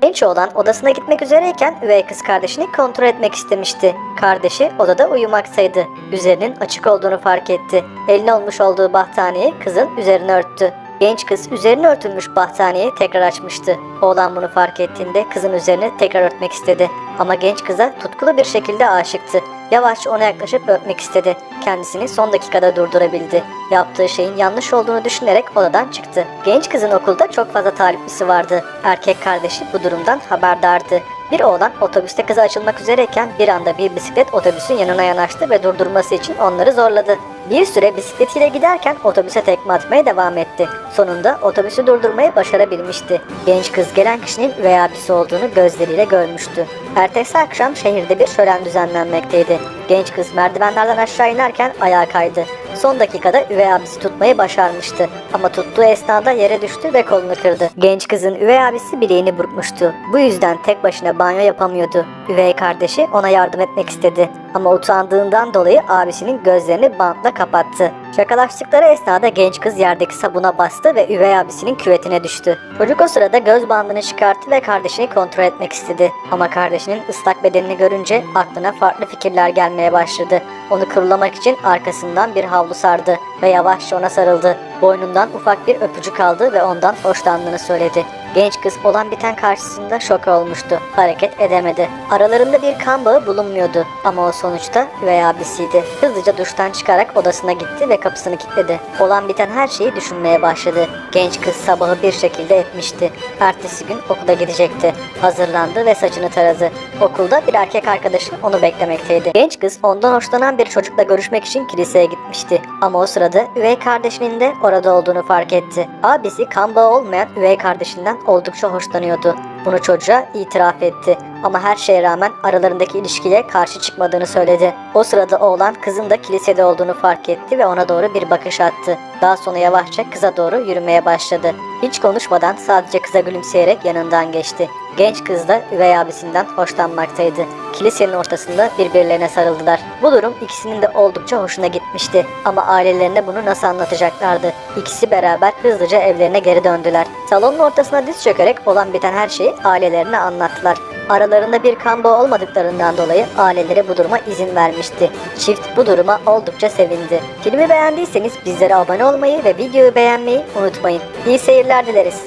Genç oğlan odasına gitmek üzereyken üvey kız kardeşini kontrol etmek istemişti. Kardeşi odada uyumaktaydı. Üzerinin açık olduğunu fark etti. Eline olmuş olduğu battaniyeyi kızın üzerine örttü. Genç kız üzerine örtülmüş battaniyeyi tekrar açmıştı. Oğlan bunu fark ettiğinde kızın üzerine tekrar örtmek istedi. Ama genç kıza tutkulu bir şekilde aşıktı. Yavaşça ona yaklaşıp öpmek istedi. Kendisini son dakikada durdurabildi. Yaptığı şeyin yanlış olduğunu düşünerek odadan çıktı. Genç kızın okulda çok fazla taliplisi vardı. Erkek kardeşi bu durumdan haberdardı. Bir oğlan otobüste kıza açılmak üzereyken bir anda bir bisiklet otobüsün yanına yanaştı ve durdurması için onları zorladı. Bir süre bisikletiyle giderken otobüse tekme atmaya devam etti. Sonunda otobüsü durdurmayı başarabilmişti. Genç kız gelen kişinin üvey abisi olduğunu gözleriyle görmüştü. Ertesi akşam şehirde bir şölen düzenlenmekteydi. Genç kız merdivenlerden aşağı inerken ayağa kaydı. Son dakikada üvey abisi tutmayı başarmıştı. Ama tuttuğu esnada yere düştü ve kolunu kırdı. Genç kızın üvey abisi bileğini burkmuştu. Bu yüzden tek başına banyo yapamıyordu. Üvey kardeşi ona yardım etmek istedi. Ama utandığından dolayı abisinin gözlerini bantla kapattı. Şakalaştıkları esnada genç kız yerdeki sabuna bastı ve üvey abisinin küvetine düştü. Çocuk o sırada göz bandını çıkarttı ve kardeşini kontrol etmek istedi. Ama kardeşinin ıslak bedenini görünce aklına farklı fikirler gelmeye başladı. Onu kırılamak için arkasından bir havlu sardı ve yavaşça ona sarıldı. Boynundan ufak bir öpücük aldı ve ondan hoşlandığını söyledi. Genç kız olan biten karşısında şok olmuştu. Hareket edemedi. Aralarında bir kan bağı bulunmuyordu ama o sonuçta üvey abisiydi. Hızlıca duştan çıkarak odasına gitti ve kapısını kilitledi. Olan biten her şeyi düşünmeye başladı. Genç kız sabahı bir şekilde etmişti. Ertesi gün okula gidecekti. Hazırlandı ve saçını taradı. Okulda bir erkek arkadaşı onu beklemekteydi. Genç kız ondan hoşlanan bir çocukla görüşmek için kiliseye gitmişti. Ama o sırada üvey kardeşinin de orada olduğunu fark etti. Abisi kan bağı olmayan üvey kardeşinden oldukça hoşlanıyordu. Bunu çocuğa itiraf etti. Ama her şeye rağmen aralarındaki ilişkiye karşı çıkmadığını söyledi. O sırada oğlan kızın da kilisede olduğunu fark etti ve ona doğru bir bakış attı. Daha sonra yavaşça kıza doğru yürümeye başladı. Hiç konuşmadan sadece kıza gülümseyerek yanından geçti. Genç kız da üvey abisinden hoşlanmaktaydı. Kilisenin ortasında birbirlerine sarıldılar. Bu durum ikisinin de oldukça hoşuna gitmişti. Ama ailelerine bunu nasıl anlatacaklardı? İkisi beraber hızlıca evlerine geri döndüler. Salonun ortasına diz çökerek olan biten her şeyi ailelerine anlattılar. Aralarında bir kan bağı olmadıklarından dolayı aileleri bu duruma izin vermişti. Çift bu duruma oldukça sevindi. Filmi beğendiyseniz bizlere abone olmayı ve videoyu beğenmeyi unutmayın. İyi seyirler dileriz.